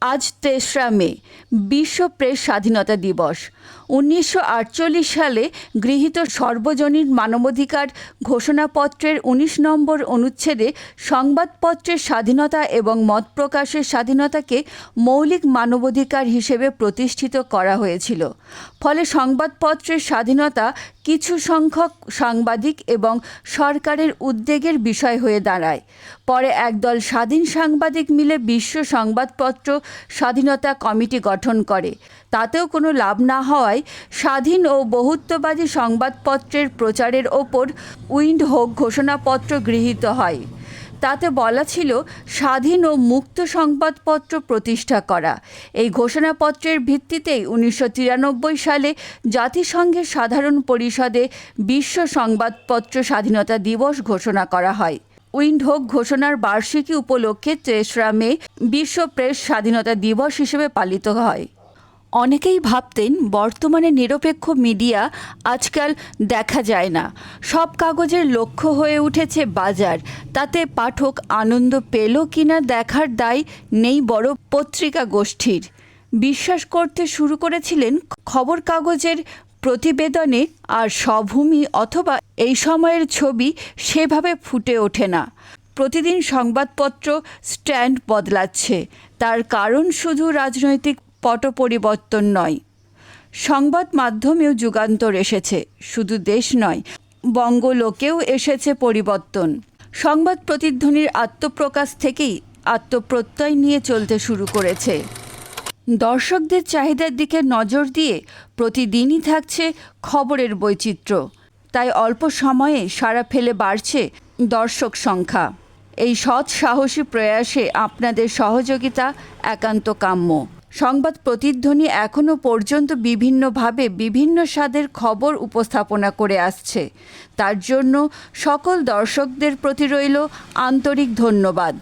আজ তেসরা মে, বিশ্ব প্রেস স্বাধীনতা দিবস। উনিশশো আটচল্লিশ সালে গৃহীত সর্বজনীন মানবাধিকার ঘোষণাপত্রের উনিশ নম্বর অনুচ্ছেদে সংবাদপত্রের স্বাধীনতা এবং মত প্রকাশের স্বাধীনতাকে মৌলিক মানবাধিকার হিসেবে প্রতিষ্ঠিত করা হয়েছিল। ফলে সংবাদপত্রের স্বাধীনতা কিছু সংখ্যক সাংবাদিক এবং সরকারের উদ্বেগের বিষয় হয়ে দাঁড়ায়। পরে একদল স্বাধীন সাংবাদিক মিলে বিশ্ব সংবাদপত্র স্বাধীনতা কমিটি গঠন করে। তাতেও কোনো লাভ না হওয়ায় স্বাধীন ও বহুত্ববাদী সংবাদপত্রের প্রচারের ওপর উইন্ড হোক ঘোষণাপত্র গৃহীত হয়। তাতে বলা ছিল স্বাধীন ও মুক্ত সংবাদপত্র প্রতিষ্ঠা করা। এই ঘোষণাপত্রের ভিত্তিতেই উনিশশো তিরানব্বই সালে জাতিসংঘের সাধারণ পরিষদে বিশ্ব সংবাদপত্র স্বাধীনতা দিবস ঘোষণা করা হয়। উইন্ডহোক ঘোষণার বার্ষিকী উপলক্ষে তেসরা মে বিশ্ব প্রেস স্বাধীনতা দিবস হিসেবে পালিত হয়। অনেকেই ভাবতেন বর্তমানে নিরপেক্ষ মিডিয়া আজকাল দেখা যায় না। সব কাগজের লক্ষ্য হয়ে উঠেছে বাজার। তাতে পাঠক আনন্দ পেল কিনা দেখার দায় নেই বড় পত্রিকা গোষ্ঠীর। বিশ্বাস করতে শুরু করেছিলেন খবর কাগজের প্রতিবেদনে আর স্বভূমি অথবা এই সময়ের ছবি সেভাবে ফুটে ওঠে না। প্রতিদিন সংবাদপত্র স্ট্যান্ড বদলাচ্ছে। তার কারণ শুধু রাজনৈতিক পট পরিবর্তন নয়। সংবাদ মাধ্যমেও যুগান্তর এসেছে, শুধু দেশ নয়, বঙ্গলোকেও এসেছে পরিবর্তন। সংবাদ প্রতিধ্বনির আত্মপ্রকাশ থেকেই আত্মপ্রত্যয় নিয়ে চলতে শুরু করেছে। দর্শকদের চাহিদার দিকে নজর দিয়ে প্রতিদিনই থাকছে খবরের বৈচিত্র্য। তাই অল্প সময়ে সারা ফেলে বাড়ছে দর্শক সংখ্যা। এই সৎ সাহসী প্রয়াসে আপনাদের সহযোগিতা একান্ত কাম্য। সংবাদ প্রতিধ্বনি এখনও পর্যন্ত বিভিন্নভাবে বিভিন্ন স্বাদের খবর উপস্থাপনা করে আসছে। তার জন্য সকল দর্শকদের প্রতি রইল আন্তরিক ধন্যবাদ।